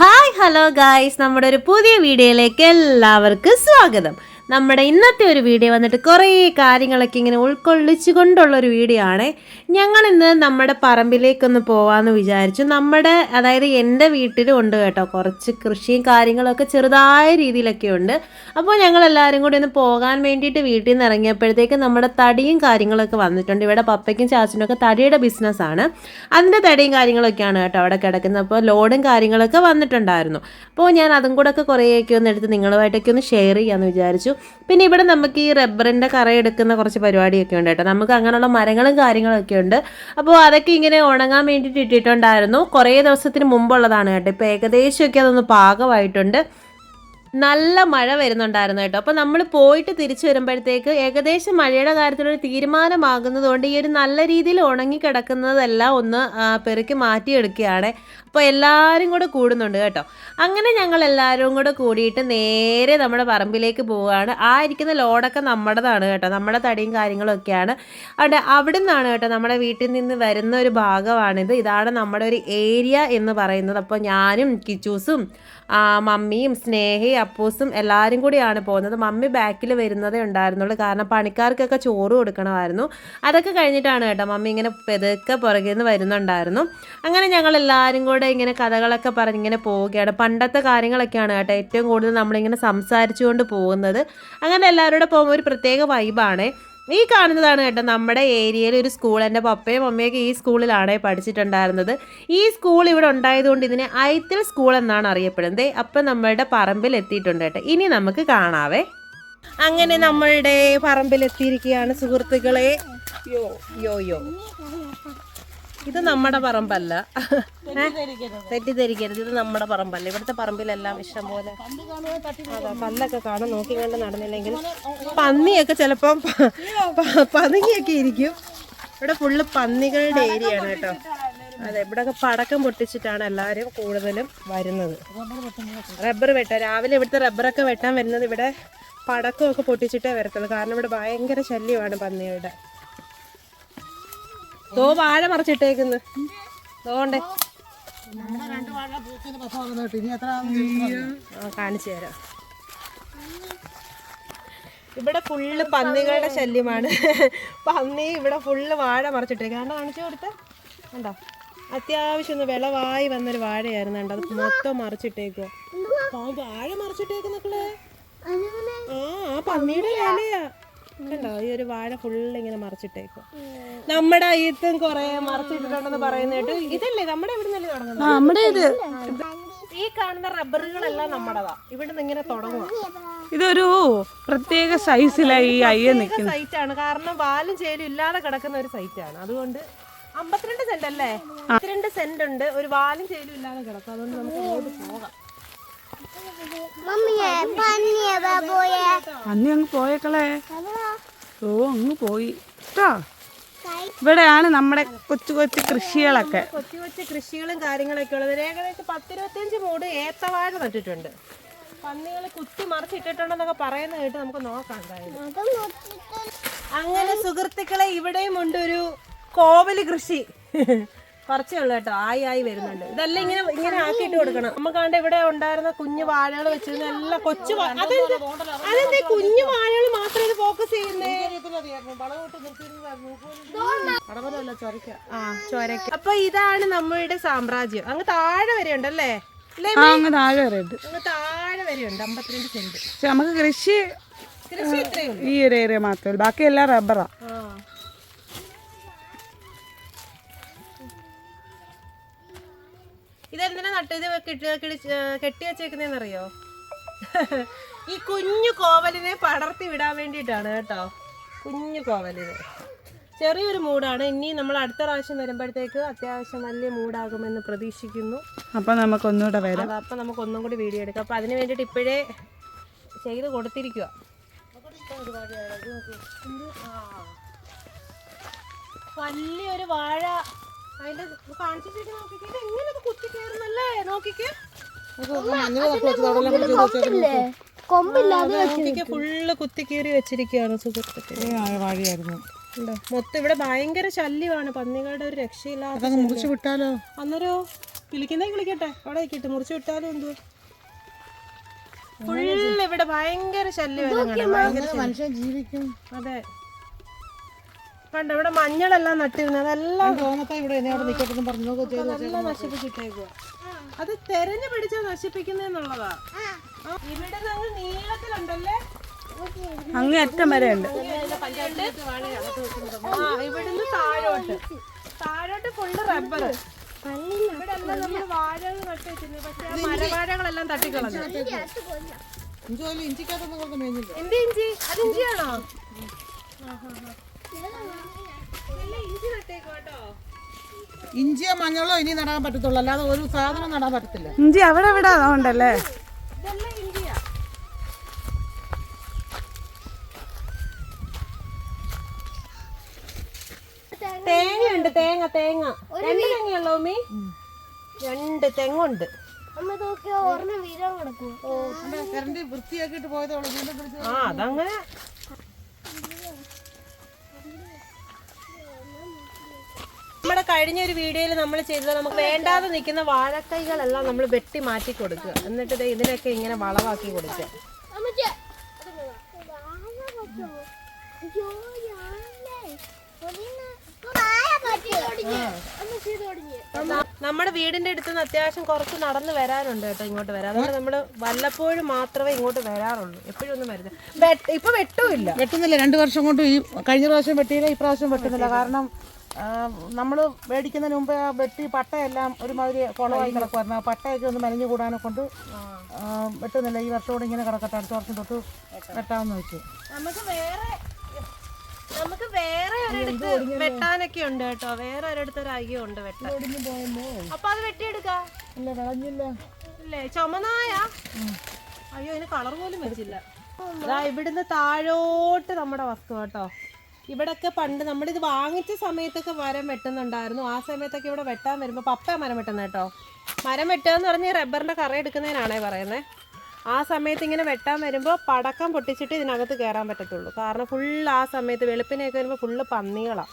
Hi hello guys നമ്മുടെ ഒരു പുതിയ വീഡിയോയിലേക്ക് എല്ലാവർക്കും സ്വാഗതം. നമ്മുടെ ഇന്നത്തെ ഒരു വീഡിയോ വന്നിട്ട് കുറേ കാര്യങ്ങളൊക്കെ ഇങ്ങനെ ഉൾക്കൊള്ളിച്ചു കൊണ്ടുള്ളൊരു വീഡിയോ ആണ്. ഞങ്ങൾ ഇന്ന് നമ്മുടെ പറമ്പിലേക്കൊന്ന് പോവാമെന്ന് വിചാരിച്ചു. നമ്മുടെ അതായത് എന്റെ വീട്ടിലും ഉണ്ട് കേട്ടോ. കുറച്ച് കൃഷിയും കാര്യങ്ങളൊക്കെ ചെറുതായ രീതിയിലൊക്കെ ഉണ്ട്. അപ്പോൾ ഞങ്ങൾ എല്ലാവരും കൂടി ഒന്ന് പോകാൻ വേണ്ടിയിട്ട് വീട്ടിൽ നിന്ന് ഇറങ്ങിയപ്പോഴത്തേക്ക് നമ്മുടെ തടിയും കാര്യങ്ങളൊക്കെ വന്നിട്ടുണ്ട്. ഇവിടെ പപ്പയ്ക്കും ചാച്ചനും ഒക്കെ തടിയുടെ ബിസിനസ്സാണ് അതിന്റെ തടിയും കാര്യങ്ങളൊക്കെയാണ് കേട്ടോ അവിടെ കിടക്കുന്നത്. അപ്പോൾ ലോഡും കാര്യങ്ങളൊക്കെ വന്നിട്ടുണ്ടായിരുന്നു. അപ്പോൾ ഞാൻ അതും കൂടെ ഒക്കെ കുറേയൊക്കെ ഒന്ന് എടുത്ത് നിങ്ങളുമായിട്ടൊക്കെ ഒന്ന് ഷെയർ ചെയ്യാമെന്ന് വിചാരിച്ചു. പിന്നെ ഇവിടെ നമുക്ക് ഈ റബ്ബറിന്റെ എടുക്കുന്ന കുറച്ച് പരിപാടിയൊക്കെ ഉണ്ട് കേട്ടോ. നമുക്ക് അങ്ങനെയുള്ള മരങ്ങളും കാര്യങ്ങളൊക്കെ ഉണ്ട്. അപ്പോൾ അതൊക്കെ ഇങ്ങനെ ഉണങ്ങാൻ വേണ്ടിയിട്ട് ഇട്ടിട്ടുണ്ടായിരുന്നു. കുറേ ദിവസത്തിന് മുമ്പുള്ളതാണ് കേട്ടോ. ഇപ്പോൾ ഏകദേശമൊക്കെ അതൊന്ന് പാകമായിട്ടുണ്ട്. നല്ല മഴ വരുന്നുണ്ടായിരുന്നു കേട്ടോ. അപ്പോൾ നമ്മൾ പോയിട്ട് തിരിച്ചു വരുമ്പോഴത്തേക്ക് ഏകദേശം മഴയുടെ കാര്യത്തിലൊരു തീരുമാനമാകുന്നതുകൊണ്ട് ഈ ഒരു നല്ല രീതിയിൽ ഉണങ്ങി കിടക്കുന്നതെല്ലാം ഒന്ന് പെറുക്കി മാറ്റിയെടുക്കുകയാണ്. അപ്പോൾ എല്ലാവരും കൂടെ കൂടുന്നുണ്ട് കേട്ടോ. അങ്ങനെ ഞങ്ങൾ എല്ലാവരും കൂടെ കൂടിയിട്ട് നേരെ നമ്മുടെ പറമ്പിലേക്ക് പോവുകയാണ്. ആ ഇരിക്കുന്ന ലോഡൊക്കെ നമ്മുടേതാണ് കേട്ടോ. നമ്മുടെ തടിയും കാര്യങ്ങളൊക്കെയാണ് അവിടെ അവിടെ നിന്നാണ് കേട്ടോ നമ്മുടെ വീട്ടിൽ നിന്ന് വരുന്ന ഒരു ഭാഗമാണിത്. ഇതാണ് നമ്മുടെ ഒരു ഏരിയ എന്ന് പറയുന്നത്. അപ്പോൾ ഞാനും കിച്ചൂസും മമ്മിയും സ്നേഹയും അപ്പൂസും എല്ലാവരും കൂടിയാണ് പോകുന്നത്. മമ്മി ബാക്കിൽ വരുന്നതേ ഉണ്ടായിരുന്നുള്ളൂ. കാരണം പണിക്കാർക്കൊക്കെ ചോറ് കൊടുക്കണമായിരുന്നു. അതൊക്കെ കഴിഞ്ഞിട്ടാണ് കേട്ടോ മമ്മി ഇങ്ങനെ പെതുക്കെ പുറകിൽ നിന്ന് വരുന്നുണ്ടായിരുന്നു. അങ്ങനെ ഞങ്ങൾ എല്ലാവരും ഇങ്ങനെ കഥകളൊക്കെ പറഞ്ഞ് ഇങ്ങനെ പോവുകയാണ്. പണ്ടത്തെ കാര്യങ്ങളൊക്കെയാണ് കേട്ടോ ഏറ്റവും കൂടുതൽ നമ്മളിങ്ങനെ സംസാരിച്ചുകൊണ്ട് പോകുന്നത്. അങ്ങനെ എല്ലാവരും കൂടെ പോകുമ്പോൾ ഒരു പ്രത്യേക വൈബാണ് ഈ കാണുന്നതാണ് കേട്ടോ നമ്മുടെ ഏരിയയിൽ ഒരു സ്കൂൾ എന്റെ പപ്പയും അമ്മയൊക്കെ ഈ സ്കൂളിലാണ് പഠിച്ചിട്ടുണ്ടായിരുന്നത്. ഈ സ്കൂൾ ഇവിടെ ഉണ്ടായതുകൊണ്ട് ഇതിനെ ഐത്തിൽ സ്കൂൾ എന്നാണ് അറിയപ്പെടുന്നത്. അപ്പം നമ്മളുടെ പറമ്പിൽ എത്തിയിട്ടുണ്ട് കേട്ടോ. ഇനി നമുക്ക് കാണാവേ. അങ്ങനെ നമ്മളുടെ പറമ്പിൽ എത്തിയിരിക്കുകയാണ് സുഹൃത്തുക്കളെ. യോ യോ യോ ഇത് നമ്മുടെ പറമ്പല്ല? തെറ്റിദ്ധരിക്കരുത്. ഇത് നമ്മുടെ പറമ്പല്ല. ഇവിടുത്തെ പറമ്പിലെല്ലാം ഇഷ്ടം പോലെ അതാ പല്ലൊക്കെ കാണാൻ നോക്കി കണ്ട് നടന്നില്ലെങ്കിൽ പന്നിയൊക്കെ ചിലപ്പം പതുങ്ങിയൊക്കെ ഇരിക്കും. ഇവിടെ ഫുള്ള് പന്നികളുടെ ഏരിയ ആണ് കേട്ടോ. അതെ ഇവിടെയൊക്കെ പടക്കം പൊട്ടിച്ചിട്ടാണ് എല്ലാവരും കൂടുതലും വരുന്നത്. റബ്ബർ വെട്ടാൻ രാവിലെ ഇവിടുത്തെ റബ്ബറൊക്കെ വെട്ടാൻ വരുന്നത് ഇവിടെ പടക്കമൊക്കെ പൊട്ടിച്ചിട്ടേ വരത്തുള്ളൂ. കാരണം ഇവിടെ ഭയങ്കര ശല്യമാണ് പന്നിയുടെ തോ വാഴ മറിച്ചിട്ടേക്കുന്നു. തോണ്ടേ കാണിച്ചു തരാം. ഇവിടെ ഫുള്ള് പന്നികളുടെ ശല്യമാണ്. പന്നി ഇവിടെ ഫുള്ള് വാഴ മറിച്ചിട്ടേ കണ്ടോ കാണിച്ചു കൊടുത്ത? കണ്ടോ? അത്യാവശ്യം ഒന്ന് വിളവായി വന്നൊരു വാഴയായിരുന്നു കണ്ടോ? അത് മൊത്തം മറിച്ചിട്ടേക്കുക വാഴ മറിച്ചിട്ടേക്കുന്നക്കളെ ആ ആ പന്നിയുടെ ഇലയാ. കണ്ടോ? ഈ ഒരു വാഴ ഫുള്ള് ഇങ്ങനെ മറിച്ചിട്ടേക്കും നമ്മുടെ അയ്യത്തും കൊറേ മറിച്ചിട്ടുണ്ടെന്ന് പറയുന്ന കേട്ടു. ഇതല്ലേ? നമ്മുടെ ഇവിടെ നിന്നല്ലേ തുടങ്ങുന്നത്? നമ്മുടെ ഇത്. ഈ കാണുന്ന റബ്ബറുകളെല്ലാം നമ്മുടെതാ. ഇവിടുന്ന് ഇങ്ങനെ തുടങ്ങുക ഇതൊരു പ്രത്യേക സൈസിലായി ഈ അയ്യ നിൽക്കുന്ന സൈറ്റ് ആണ് കാരണം വാലും ചേലും ഇല്ലാതെ കിടക്കുന്ന ഒരു സൈറ്റ് ആണ് അതുകൊണ്ട് അമ്പത്തിരണ്ട് സെന്റ് അല്ലേ? അമ്പത്തിരണ്ട് സെന്റ് ഉണ്ട്. ഒരു വാലും ചേലും ഇല്ലാതെ കിടക്കും. അതുകൊണ്ട് നമുക്ക് പോകാം. അന്നി അങ്ങ് പോയേക്കളെ. ഓ അങ്ങ് പോയി. കേട്ടോ ഇവിടെയാണ് നമ്മുടെ കൊച്ചു കൊച്ചു കൃഷികളൊക്കെ. കൊച്ചു കൊച്ചു കൃഷികളും കാര്യങ്ങളൊക്കെ ഉള്ളത്. ഏകദേശം പത്തിരുപത്തിയഞ്ച് മൂട് ഏത്തവാഴ നട്ടിട്ടുണ്ട്. പന്നികൾ കുത്തി മറിച്ചിട്ടിട്ടുണ്ടെന്നൊക്കെ പറയുന്ന കേട്ട് നമുക്ക് നോക്കാം അങ്ങനെ സുഹൃത്തുക്കളെ ഇവിടെയും ഉണ്ട് ഒരു കോവൽ കൃഷി. കുറച്ചേ ഉള്ളു കേട്ടോ. ആയി ആയി വരുന്നുണ്ട്. ഇതെല്ലാം ഇങ്ങനെ ഇങ്ങനെ ആക്കിയിട്ട് കൊടുക്കണം. നമുക്കാണ്ട് ഇവിടെ ഉണ്ടായിരുന്ന കുഞ്ഞു വാഴകൾ വെച്ചിരുന്ന എല്ലാം കൊച്ചു അതെന്ത് അതെന്താ കുഞ്ഞു വാഴകൾ മാത്രം ഇത് ഫോക്കസ് ചെയ്യുന്നേ? ആ ചൊരക്ക അപ്പൊ ഇതാണ് നമ്മളുടെ സാമ്രാജ്യം. അങ്ങ് താഴെ വരെ ഉണ്ടല്ലേ അങ്ങ് താഴെ വരെ ഉണ്ട്. അങ്ങ് താഴെ വരെ ഉണ്ട് അമ്പത്തിരണ്ട് സെന്റ്. നമുക്ക് കൃഷി ഈ ഒരു ഏരിയ മാത്രമേ ഉള്ളൂ. ബാക്കി എല്ലാം റബ്ബറാ നട്ടത് കെട്ടി വെച്ചേക്കുന്നറിയോ ഈ കുഞ്ഞു കോവലിനെ പടർത്തി വിടാൻ വേണ്ടിയിട്ടാണ് കേട്ടോ. കുഞ്ഞു കോവലിനെ. ചെറിയൊരു മൂടാണ്. ഇനി നമ്മൾ അടുത്ത പ്രാവശ്യം വരുമ്പോഴത്തേക്ക് അത്യാവശ്യം വലിയ മൂടാകുമെന്ന് പ്രതീക്ഷിക്കുന്നു. അപ്പൊ നമുക്ക് ഒന്നുകൂടെ വരാം അപ്പൊ നമുക്ക് ഒന്നും കൂടി വീഡിയോ എടുക്കാം. അപ്പം അതിന് വേണ്ടിയിട്ട് ഇപ്പോഴേ ചെയ്ത് കൊടുത്തിരിക്കുക വലിയൊരു വാഴ. അതിന്റെ കാണിച്ചിട്ട് ഇത് എങ്ങനെ നോക്കിക്കേ. നോക്കിക്കേ ഫുള്ള് കുത്തി കീറി വെച്ചിരിക്കുകയാണ് സുഹൃത്തുക്കളെ. വാഴിയായിരുന്നു? മൊത്തം ഇവിടെ ഭയങ്കര ശല്യമാണ്. പന്നികളുടെ ഒരു രക്ഷയില്ലാതെ മുറിച്ചു വിട്ടാലോ? അന്നേരോ കിളിക്കുന്നേ വിളിക്കട്ടെ. അവിടെ കിട്ടും മുറിച്ചു വിട്ടാലോ എന്തോ? ഫുള്ള് ഇവിടെ ഭയങ്കര ശല്യം ഭയങ്കര ശല്യം. മനുഷ്യൻ ജീവിക്കും. അതെ. കണ്ടോ ഇവിടെ മഞ്ഞളെല്ലാം നട്ടിരുന്നത് അതെല്ലാം അതെല്ലാം നശിപ്പിച്ചിട്ടേക്കുക അത് തെരഞ്ഞു പിടിച്ചാ നശിപ്പിക്കുന്നെന്നുള്ളതാ. ആ, ഇവിടെ അങ്ങ് നീളത്തിലുണ്ടല്ലേ? അങ്ങ് അറ്റം വരെ ഉണ്ട് ഇവിടുന്ന് താഴോട്ട്. താഴോട്ട് ഫുള്ള് റബ്ബർ ഇവിടെ എല്ലാം നമ്മൾ വാഴകൾ നട്ട് വെച്ചിരുന്നു പക്ഷെ മരവാഴകളെല്ലാം തട്ടിക്കളഞ്ഞു. ഇഞ്ചിക്കകത്തൊന്നും എന്ത് ഇഞ്ചി? അത് ഇഞ്ചിയാണോ? ഇഞ്ചി ഇഞ്ചിയോ മഞ്ഞളോ ഇനി നടാൻ പറ്റത്തുള്ളൂ. അല്ലാതെ ഒരു സാധനം നടാൻ പറ്റത്തില്ല. ഇഞ്ചി അവിടെ ഇവിടെ അതുകൊണ്ടല്ലേ? ഇതെല്ലാം ഇഞ്ചിയാ തേങ്ങയുണ്ട് തേങ്ങ തേങ്ങ. രണ്ട് തേങ്ങയുള്ളോ ഉമ്മി? രണ്ട് തെങ്ങുണ്ട്. ആ അതങ്ങനെ നമ്മുടെ കഴിഞ്ഞ ഒരു വീഡിയോയിൽ നമ്മൾ ചെയ്തത് നമുക്ക് വേണ്ടാതെ നിൽക്കുന്ന വാഴക്കൈകളെല്ലാം നമ്മൾ വെട്ടി മാറ്റി കൊടുക്കുക. എന്നിട്ട് ദേ ഇതിനൊക്കെ ഇങ്ങനെ വളവാക്കി കൊടുക്കുക. നമ്മുടെ വീടിന്റെ അടുത്ത് നിന്ന് അത്യാവശ്യം കുറച്ച് നടന്ന് വരാനുണ്ട് കേട്ടോ ഇങ്ങോട്ട് വരാൻ. അതുകൊണ്ട് നമ്മൾ വല്ലപ്പോഴും മാത്രമേ ഇങ്ങോട്ട് വരാറുള്ളൂ. എപ്പോഴും ഒന്നും വരുന്നത് ഇപ്പൊ വെട്ടുമില്ല. വെട്ടുന്നില്ല. രണ്ടു വർഷം കൊണ്ട് ഈ കഴിഞ്ഞ പ്രാവശ്യം വെട്ടിയില്ല ഈ പ്രാവശ്യം വെട്ടുന്നില്ല. കാരണം നമ്മൾ മേടിക്കുന്നതിന് മുമ്പ് ആ വെട്ടി പട്ടയെല്ലാം ഒരുമാതിരി കുളമായി കിടക്കുമായിരുന്നു ആ പട്ടയൊക്കെ ഒന്ന് മെനഞ്ഞു കൂടാനെ കൊണ്ട് വെട്ടുന്നില്ല. ഈ വർഷം കൂടെ ഇങ്ങനെ കിടക്കട്ടെ. അടുത്ത വർഷം തൊട്ട് വെട്ടാമെന്ന് വെച്ചു. നമുക്ക് വേറെ നമുക്ക് വേറെ ഒരിടത്ത് വെട്ടാനൊക്കെ ഉണ്ട് കേട്ടോ. വേറെ ഒരിടത്ത് ഒരു അയ്യോ ഉണ്ട് വെട്ടാൻ. അപ്പൊ അത് വെട്ടിയെടുക്കാം. ഇല്ല ചുമനായ അയ്യോ അതിന് കളർ പോലും വെച്ചില്ല. ഇവിടുന്ന് താഴോട്ട് നമ്മുടെ വസ്തു കേട്ടോ. ഇവിടൊക്കെ പണ്ട് നമ്മളിത് വാങ്ങിച്ച സമയത്തൊക്കെ മരം വെട്ടുന്നുണ്ടായിരുന്നു. ആ സമയത്തൊക്കെ ഇവിടെ വെട്ടാൻ വരുമ്പോൾ പപ്പ മരം വെട്ടുന്നത് കേട്ടോ. മരം വെട്ടുക എന്ന് പറഞ്ഞാൽ റബ്ബറിന്റെ കറ എടുക്കുന്നതിനാണേ പറയുന്നത് ആ സമയത്ത് ഇങ്ങനെ വെട്ടാൻ വരുമ്പോൾ പടക്കം പൊട്ടിച്ചിട്ട് ഇതിനകത്ത് കയറാൻ പറ്റത്തുള്ളൂ. കാരണം ഫുൾ ആ സമയത്ത് വെളുപ്പിനെയൊക്കെ വരുമ്പോൾ ഫുള്ള് പന്നികളാണ്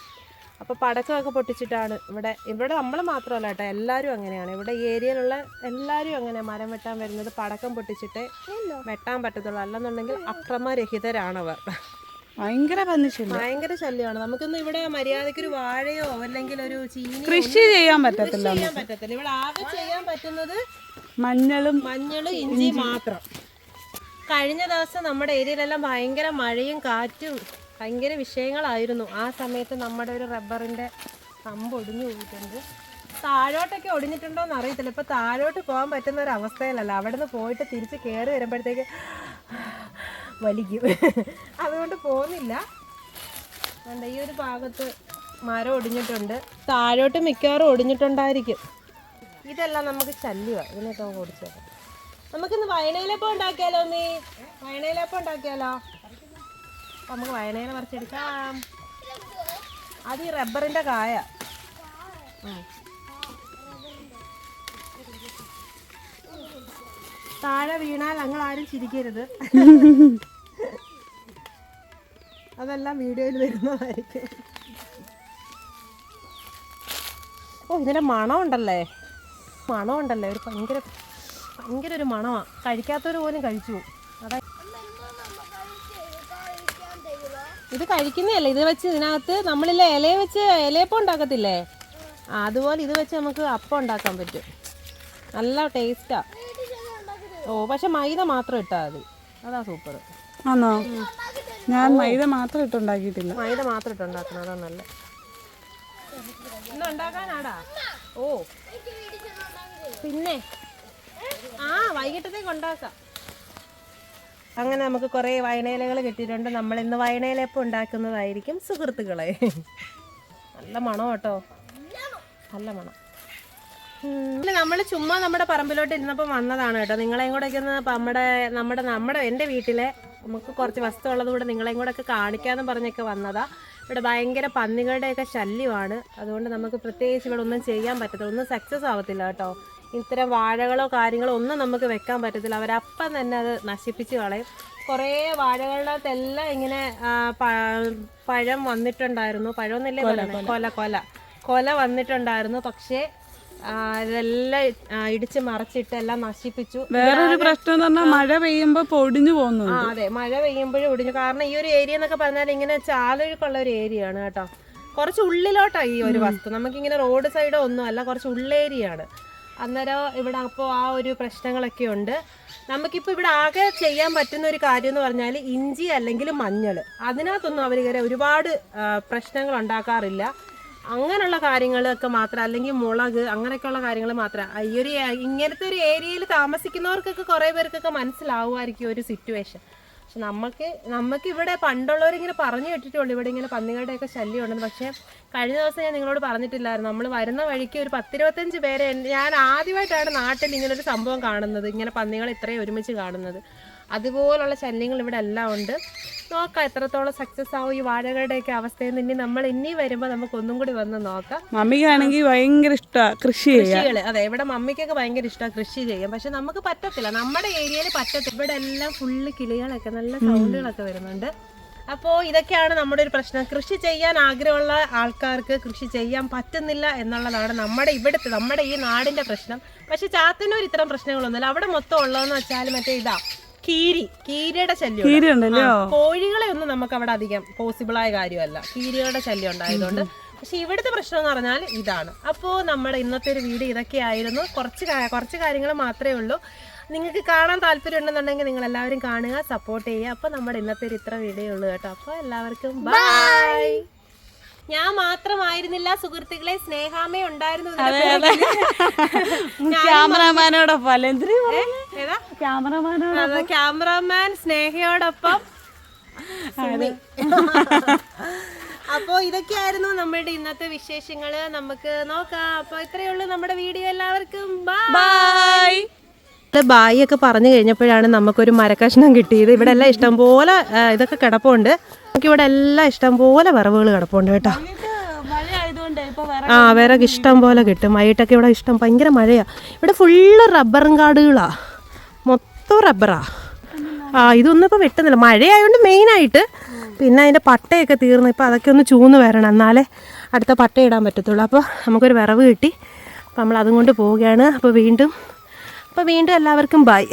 അപ്പോൾ പടക്കമൊക്കെ പൊട്ടിച്ചിട്ടാണ് ഇവിടെ ഇവിടെ നമ്മൾ മാത്രമല്ല കേട്ടോ എല്ലാവരും അങ്ങനെയാണ്. ഇവിടെ ഈ ഏരിയയിലുള്ള എല്ലാവരും അങ്ങനെ മരം വെട്ടാൻ വരുന്നത് പടക്കം പൊട്ടിച്ചിട്ടേ വെട്ടാൻ പറ്റത്തുള്ളൂ. അല്ലെന്നുണ്ടെങ്കിൽ അക്രമരഹിതരാണവർ. ഭയങ്കര ഭയങ്കര ശല്യമാണ്. നമുക്കൊന്നും ഇവിടെ മര്യാദയ്ക്ക് ഒരു വാഴയോ അല്ലെങ്കിൽ ഒരു ചീനി കൃഷി ചെയ്യാൻ പറ്റത്തില്ല ചെയ്യാൻ പറ്റത്തില്ല. ഇവിടെ ആകെ ചെയ്യാൻ പറ്റുന്നത് മഞ്ഞളും മഞ്ഞളും ഇഞ്ചി മാത്രം. കഴിഞ്ഞ ദിവസം നമ്മുടെ ഏരിയയിലെല്ലാം ഭയങ്കര മഴയും കാറ്റും ഭയങ്കര വിഷയങ്ങളായിരുന്നു. ആ സമയത്ത് നമ്മുടെ ഒരു റബ്ബറിന്റെ കമ്പ് ഒടിഞ്ഞു പോയിട്ടുണ്ട്. താഴോട്ടൊക്കെ ഒടിഞ്ഞിട്ടുണ്ടോ എന്ന് അറിയത്തില്ല ഇപ്പൊ താഴോട്ട് പോകാൻ പറ്റുന്ന ഒരു അവസ്ഥയിലല്ല. അവിടെ നിന്ന് പോയിട്ട് തിരിച്ച് കയറി വരുമ്പോഴത്തേക്ക് വലിക്കും. അതുകൊണ്ട് പോകുന്നില്ല. ഈ ഒരു ഭാഗത്ത് മരം ഒടിഞ്ഞിട്ടുണ്ട്. താഴോട്ട് മിക്കവാറും ഒടിഞ്ഞിട്ടുണ്ടായിരിക്കും. ഇതെല്ലാം നമുക്ക് ശല്യമാണ് ഇതിനൊക്കെ നമുക്ക് ഓടിച്ചേക്കാം നമുക്കിന്ന് വയണയിലപ്പം ഉണ്ടാക്കിയാലോ നീ? വയണയിലപ്പം ഉണ്ടാക്കിയാലോ? നമുക്ക് വയണയില പറിച്ചെടുക്കാം. അത് ഈ റബ്ബറിന്റെ കായ. താഴെ വീണാൽ ഞങ്ങൾ ആരും ചിരിക്കരുത്. അതെല്ലാം വീഡിയോയിൽ വരുന്നതായിരിക്കും. ഓ ഇതിന്റെ മണമുണ്ടല്ലേ? മണമുണ്ടല്ലേ? ഒരു ഭയങ്കര ഭയങ്കര ഒരു മണമാണ് കഴിക്കാത്തവർ പോലും കഴിച്ചു. ഇത് കഴിക്കുന്നതല്ലേ? ഇത് വെച്ച് ഇതിനകത്ത് നമ്മളില്ലേ ഇലയെ വെച്ച് ഇലയപ്പം ഉണ്ടാക്കത്തില്ലേ? അതുപോലെ ഇത് വെച്ച് നമുക്ക് അപ്പം ഉണ്ടാക്കാൻ പറ്റും. നല്ല ടേസ്റ്റാണ് ഓ പക്ഷെ മൈദ മാത്രം ഇട്ടാൽ മതി. അതാ സൂപ്പർ ആണോ ഞാൻ മൈദ മാത്രം ഇട്ടുണ്ടാക്കിയിട്ടില്ല. മൈദ മാത്രം ഇട്ടുണ്ടാക്കണം അതാ നല്ല ഓ. പിന്നെ? ആ വൈകിട്ടത്തേക്ക് ഉണ്ടാക്കാം. അങ്ങനെ നമുക്ക് കുറേ വയണയിലകൾ കിട്ടിയിട്ടുണ്ട്. നമ്മൾ ഇന്ന് വയണയിലപ്പം ഉണ്ടാക്കുന്നതായിരിക്കും സുഹൃത്തുക്കളെ. നല്ല മണം കേട്ടോ. നല്ല മണം. പിന്നെ നമ്മൾ ചുമ്മാ നമ്മുടെ പറമ്പിലോട്ട് ഇരുന്നപ്പോൾ വന്നതാണ് കേട്ടോ. നിങ്ങളെയും കൂടെ ഒക്കെ ഒന്ന് നമ്മുടെ നമ്മുടെ നമ്മുടെ എന്റെ വീട്ടിലെ നമുക്ക് കുറച്ച് വസ്തു ഉള്ളത് കൂടെ നിങ്ങളെയും കൂടെ ഒക്കെ കാണിക്കാമെന്ന് പറഞ്ഞൊക്കെ വന്നതാ. ഇവിടെ ഭയങ്കര പന്നികളുടെയൊക്കെ ശല്യമാണ്. അതുകൊണ്ട് നമുക്ക് പ്രത്യേകിച്ച് ഇവിടെ ഒന്നും ചെയ്യാൻ പറ്റത്തില്ല. ഒന്നും സക്സസ് ആവത്തില്ല കേട്ടോ. ഇത്തരം വാഴകളോ കാര്യങ്ങളോ ഒന്നും നമുക്ക് വെക്കാൻ പറ്റത്തില്ല. അവരപ്പം തന്നെ അത് നശിപ്പിച്ച് കളയും. കുറേ വാഴകളുടെ ഇങ്ങനെ പഴം വന്നിട്ടുണ്ടായിരുന്നു. പഴമൊന്നുമില്ലേ പറയുന്നത്? കൊല കൊല. കൊല വന്നിട്ടുണ്ടായിരുന്നു. പക്ഷേ ഇതെല്ലാം ഇടിച്ച് മറച്ചിട്ട് എല്ലാം നശിപ്പിച്ചു. വേറൊരു പ്രശ്നം എന്ന് പറഞ്ഞാൽ മഴ പെയ്യുമ്പോ പൊടിഞ്ഞു പോകുന്നു ആ അതെ. മഴ പെയ്യുമ്പോഴും ഒടിഞ്ഞു. കാരണം ഈ ഒരു ഏരിയ എന്നൊക്കെ പറഞ്ഞാൽ ഇങ്ങനെ ചാലൊഴുക്കുള്ള ഒരു ഏരിയ ആണ് കേട്ടോ. കുറച്ച് ഉള്ളിലോട്ടാണ് ഈ ഒരു വസ്തു. നമുക്കിങ്ങനെ റോഡ് സൈഡോ ഒന്നും അല്ല കുറച്ച് ഉള്ളേരിയാണ് അന്നേരം ഇവിടെ അപ്പോൾ ആ ഒരു പ്രശ്നങ്ങളൊക്കെ ഉണ്ട്. നമുക്കിപ്പോൾ ഇവിടെ ആകെ ചെയ്യാൻ പറ്റുന്ന ഒരു കാര്യം എന്ന് പറഞ്ഞാൽ ഇഞ്ചി അല്ലെങ്കിൽ മഞ്ഞൾ അതിനകത്തൊന്നും അവർ ഇങ്ങനെ ഒരുപാട് പ്രശ്നങ്ങൾ ഉണ്ടാക്കാറില്ല. അങ്ങനെയുള്ള കാര്യങ്ങളൊക്കെ മാത്രം അല്ലെങ്കിൽ മുളക് അങ്ങനെയൊക്കെയുള്ള കാര്യങ്ങൾ മാത്രം. ഈ ഒരു ഇങ്ങനത്തെ ഒരു ഏരിയയിൽ താമസിക്കുന്നവർക്കൊക്കെ കുറേ പേർക്കൊക്കെ മനസ്സിലാവുമായിരിക്കും ഒരു സിറ്റുവേഷൻ പക്ഷെ നമുക്ക് നമുക്ക് ഇവിടെ പണ്ടുള്ളവരിങ്ങനെ പറഞ്ഞു കേട്ടിട്ടുള്ളൂ ഇവിടെ ഇങ്ങനെ പന്നികളുടെയൊക്കെ ശല്യം ഉണ്ടെന്ന്. പക്ഷേ കഴിഞ്ഞ ദിവസം ഞാൻ നിങ്ങളോട് പറഞ്ഞിട്ടില്ലായിരുന്നു. നമ്മൾ വരുന്ന വഴിക്ക് ഒരു പത്തിരുപത്തഞ്ച് പേരെ ഞാൻ ആദ്യമായിട്ടാണ് നാട്ടിൽ ഇങ്ങനൊരു സംഭവം കാണുന്നത്. ഇങ്ങനെ പന്നികൾ ഇത്രയും ഒരുമിച്ച് കാണുന്നത്. അതുപോലുള്ള ശല്യങ്ങൾ ഇവിടെ എല്ലാം ഉണ്ട്. നോക്കാം എത്രത്തോളം സക്സസ് ആവും ഈ വാഴകളുടെയൊക്കെ അവസ്ഥയിൽ നിന്ന് ഇനി നമ്മൾ ഇനി വരുമ്പോൾ നമുക്ക് ഒന്നും കൂടി വന്ന് നോക്കാം. മമ്മിക്കാണെങ്കിൽ ഭയങ്കര ഇഷ്ടമാണ് കൃഷി കൃഷികൾ. അതെ ഇവിടെ മമ്മിക്കൊക്കെ ഭയങ്കര ഇഷ്ടമാണ് കൃഷി ചെയ്യാൻ. പക്ഷെ നമുക്ക് പറ്റത്തില്ല. നമ്മുടെ ഏരിയയിൽ പറ്റത്തില്ല. ഇവിടെ എല്ലാം ഫുള്ള് കിളികളൊക്കെ നല്ല സൗണ്ടുകളൊക്കെ വരുന്നുണ്ട്. അപ്പോൾ ഇതൊക്കെയാണ് നമ്മുടെ ഒരു പ്രശ്നം. കൃഷി ചെയ്യാൻ ആഗ്രഹമുള്ള ആൾക്കാർക്ക് കൃഷി ചെയ്യാൻ പറ്റുന്നില്ല എന്നുള്ളതാണ് നമ്മുടെ ഇവിടുത്തെ നമ്മുടെ ഈ നാടിന്റെ പ്രശ്നം. പക്ഷെ ചാത്തന്നൂർ ഇത്തരം പ്രശ്നങ്ങളൊന്നുമില്ല. അവിടെ മൊത്തം ഉള്ളതെന്ന് വെച്ചാൽ മറ്റേ ഇതാ കീരി കീരിയുടെ ശല്യം കീരി ഉണ്ടല്ലോ? കോഴികളെ ഒന്നും നമുക്ക് അവിടെ അധികം പോസിബിൾ ആയ കാര്യമല്ല. കീരികളുടെ ശല്യം ഉണ്ടായതുകൊണ്ട്. പക്ഷെ ഇവിടുത്തെ പ്രശ്നം എന്ന് പറഞ്ഞാൽ ഇതാണ്. അപ്പോൾ നമ്മുടെ ഇന്നത്തെ ഒരു വീഡിയോ ഇതൊക്കെ ആയിരുന്നു. കുറച്ച് കുറച്ച് കാര്യങ്ങൾ മാത്രമേ ഉള്ളൂ. നിങ്ങൾക്ക് കാണാൻ താല്പര്യം ഉണ്ടെന്നുണ്ടെങ്കിൽ നിങ്ങൾ എല്ലാവരും കാണുക സപ്പോർട്ട് ചെയ്യുക. അപ്പോൾ നമ്മുടെ ഇന്നത്തെ ഒരു ഇത്ര വീഡിയോ ഉള്ളൂ കേട്ടോ. അപ്പോൾ എല്ലാവർക്കും ബൈ ഞാൻ മാത്രമായിരുന്നില്ല സുഹൃത്തുക്കളെ. സ്നേഹാമേ ഉണ്ടായിരുന്നു. ക്യാമറമാനോടൊപ്പം ഏതാ? ക്യാമറമാനോട് ക്യാമറാമാൻ സ്നേഹയോടൊപ്പം അപ്പോൾ അപ്പോ ഇതൊക്കെയായിരുന്നു നമ്മുടെ ഇന്നത്തെ വിശേഷങ്ങൾ. നമുക്ക് നോക്കാം. അപ്പൊ ഇത്രയേ ഉള്ളൂ നമ്മുടെ വീഡിയോ. എല്ലാവർക്കും ബൈ ബായി ഒക്കെ പറഞ്ഞു കഴിഞ്ഞപ്പോഴാണ് നമുക്കൊരു മരക്കഷ്ണം കിട്ടിയത്. ഇവിടെ എല്ലാം ഇഷ്ടംപോലെ പോലെ ഇതൊക്കെ കിടപ്പുണ്ട്. നമുക്ക് ഇവിടെ എല്ലാം ഇഷ്ടംപോലെ വിറവുകൾ കിടപ്പുണ്ട് കേട്ടോ. ആ വിറക് ഇഷ്ടം പോലെ കിട്ടും. വൈകിട്ടൊക്കെ ഇവിടെ ഇഷ്ടം ഭയങ്കര മഴയാ. ഇവിടെ ഫുള്ള് റബ്ബറും കാടുകളാ. മൊത്തം റബ്ബറാ. ആ ഇതൊന്നും ഇപ്പോൾ വെട്ടുന്നില്ല. മഴയായതുകൊണ്ട് മെയിനായിട്ട് പിന്നെ അതിന്റെ പട്ടയൊക്കെ തീർന്നു ഇപ്പോൾ അതൊക്കെ ഒന്ന് ചൂന്ന് വരണം. എന്നാലേ അടുത്ത പട്ട ഇടാൻ പറ്റത്തുള്ളൂ. അപ്പോൾ നമുക്കൊരു വിറവ് കിട്ടി. അപ്പോൾ നമ്മൾ അതും കൊണ്ട് പോവുകയാണ്. അപ്പോൾ വീണ്ടും അപ്പോൾ വീണ്ടും എല്ലാവർക്കും ബൈ